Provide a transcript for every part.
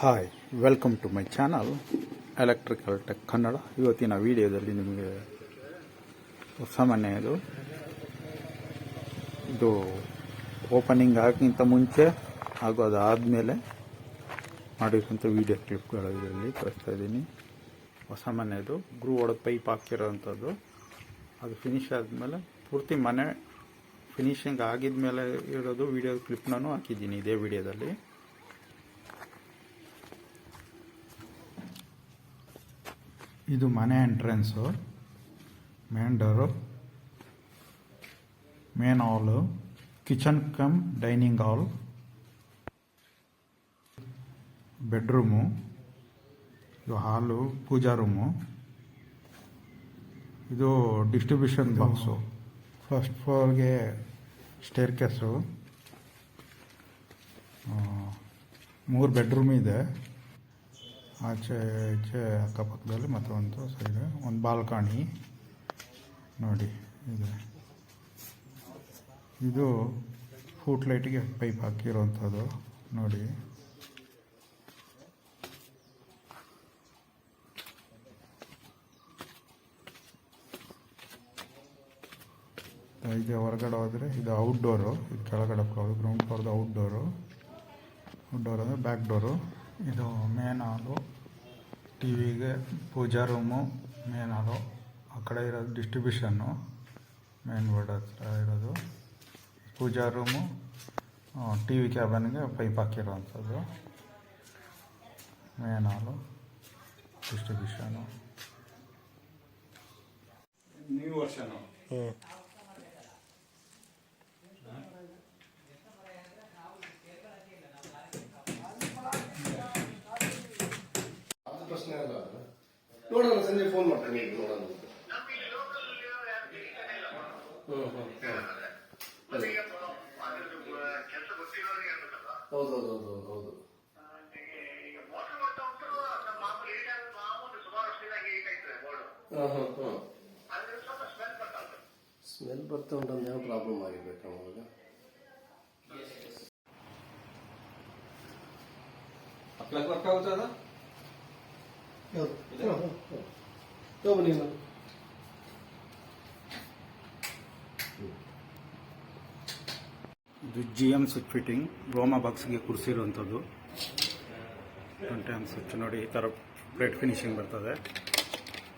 Hi welcome to my channel electrical tech Kannada ಇವತ್ತಿನ ವಿಡಿಯೋದಲ್ಲಿ ನಿಮಗೆ ಸಾಮಾನ್ಯದು ಇದು ಓಪನಿಂಗ್ ಆಗಿಂತ ಮುಂಚೆ ಹಾಗೂ ಅದಾದಮೇಲೆ ಮಾಡಿರುವಂಥ ವಿಡಿಯೋ ಕ್ಲಿಪ್ಗಳು ಇದರಲ್ಲಿ ತೋರಿಸ್ತಾ ಇದ್ದೀನಿ. ಹೊಸ ಇದು ಗ್ರೂ ಒಳಗೆ ಪೈಪ್ ಹಾಕಿರೋವಂಥದ್ದು ಅದು ಫಿನಿಶ್ ಆದಮೇಲೆ ಪೂರ್ತಿ ಮನೆ ಫಿನಿಶಿಂಗ್ ಆಗಿದ ಮೇಲೆ ಇರೋದು ವಿಡಿಯೋ ಕ್ಲಿಪ್ನೂ ಹಾಕಿದ್ದೀನಿ ಇದೇ ವಿಡಿಯೋದಲ್ಲಿ ಇದು ಮನೆ entrance main door main hall kitchen cum dining hall bedroom ಇದು ಹಾಲು ಪೂಜಾ ರೂಮು ಇದು ಡಿಸ್ಟ್ರಿಬ್ಯೂಷನ್ ಬಾಕ್ಸು ಫಸ್ಟ್ ಫ್ಲೋರ್ಗೆ ಸ್ಟೇರ್ ಕೇಸು ಮೂರು ಬೆಡ್ರೂಮ್ ಇದೆ. ಆಚೆ ಈಚೆ ಅಕ್ಕಪಕ್ಕದಲ್ಲಿ ಮತ್ತು ಒಂದು ಸೈಡ್ ಒಂದು ಬಾಲ್ಕನಿ. ನೋಡಿ, ಇದೆ. ಇದು ಫೂಟ್ ಲೈಟಿಗೆ ಪೈಪ್ ಹಾಕಿರೋವಂಥದ್ದು ನೋಡಿ. ಇದು ಹೊರಗಡೆ ಹೋದರೆ ಇದು ಔಟ್ಡೋರು ಇದು ಕೆಳಗಡೆ ಗ್ರೌಂಡ್ ಫ್ಲೋರ್ದು ಔಟ್ಡೋರು ಔಟ್ಡೋರ್ ಅಂದರೆ ಬ್ಯಾಕ್ ಡೋರು ಇದು ಮೇನ್ ಹಾಲು ಟಿ ವಿಗೆ ಪೂಜಾ ರೂಮು ಮೇನ್ ಹಾಲು ಆ ಕಡೆ ಇರೋದು ಡಿಸ್ಟ್ರಿಬ್ಯೂಷನ್ನು ಮೇನ್ ಬೋರ್ಡ್ ಹತ್ರ ಇರೋದು. ಪೂಜಾ ರೂಮು ಟಿ ವಿ ಕ್ಯಾಬನ್ಗೆ pipe ಹಾಕಿರೋವಂಥದ್ದು main hall distribution new version ಪ್ರಶ್ನೆ ಅಲ್ಲ ನೋಡೋಣ, ಸಂಜೆ ಫೋನ್ ಮಾಡ್ತೀನಿ ಈಗ ನೋಡೋಣ ಅದೇ. ಹೌದು ಸ್ಮೆಲ್ ಬರ್ತಾ ಉಂಟು ಅಂತ ಏನೋ ಪ್ರಾಬ್ಲಮ್ ಆಗಿರ್ಬೇಕು ಅವಾಗ. ಪ್ಲಗ್ ವರ್ಕ್ ಆಗುತ್ತದ ಇದು ಜಿ ಎಂ ಸ್ವಿಚ್ ಫಿಟ್ಟಿಂಗ್ ರೋಮಾ ಬಾಕ್ಸ್ಗೆ ಕುರ್ಸಿರುವಂಥದ್ದು ಟ್ವೆಂಟಿ ಎಂ ಸ್ವಿಚ್ ನೋಡಿ ಈ ಥರ ಪ್ಲೇಟ್ ಫಿನಿಶಿಂಗ್ ಬರ್ತದೆ.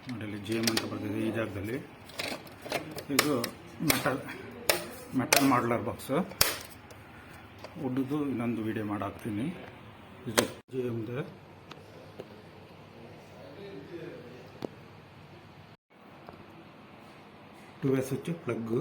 ನೋಡಿ ಇಲ್ಲಿ ಜಿ ಎಂ ಅಂತ ಬರ್ತಿದೆ ಈ ಜಾಗದಲ್ಲಿ. ಇದು ಮೆಟಲ್ ಮೆಟಲ್ ಮಾಡ್ಲರ್ ಬಾಕ್ಸು ಉಡ್ದು ಇನ್ನೊಂದು ವಿಡಿಯೋ ಮಾಡಾಕ್ತೀನಿ. ಇದು G ಎಮ್ದು two way switch plug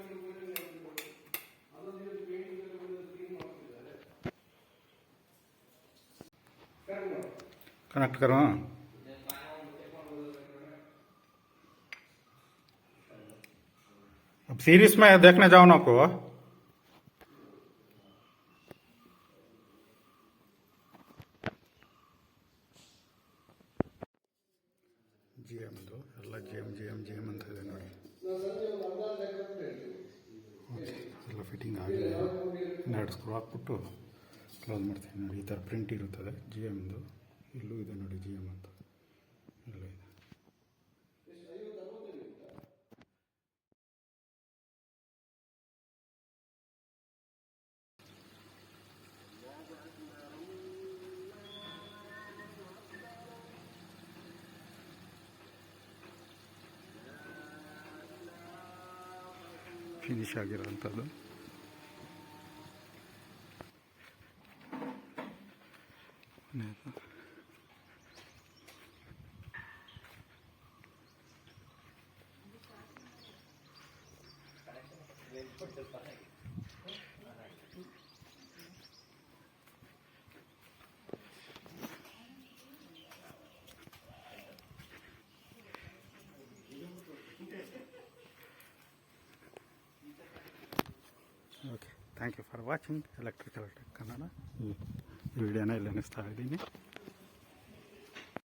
connect करो अब सीरीज में देखने जाओ ना को ಜಿ ಎಮ್ದು ಎಲ್ಲ G M G M G M ಅಂತ ಇದೆ ನೋಡಿ ಓಕೆ ಎಲ್ಲ ಫಿಟ್ಟಿಂಗ್ ಆಗಿದೆ ಇನ್ನೆರಡು ಸ್ಕ್ರೂ ಹಾಕ್ಬಿಟ್ಟು ಕ್ಲೋಸ್ ಮಾಡ್ತೀನಿ ನೋಡಿ ಈ ಥರ ಪ್ರಿಂಟ್ ಇರುತ್ತದೆ ಜಿ ಎಮ್ದು ಎಲ್ಲೂ ಇದೆ ನೋಡಿ ಜಿ ಅಂತ ಇದೆ. Finish ಆಗಿರೋವಂಥದ್ದು thank you for watching electrical tech Kannada ಈ ವಿಡಿಯೋನ ಇಲ್ಲಿ ಅನ್ನಿಸ್ತಾ ಇದ್ದೀನಿ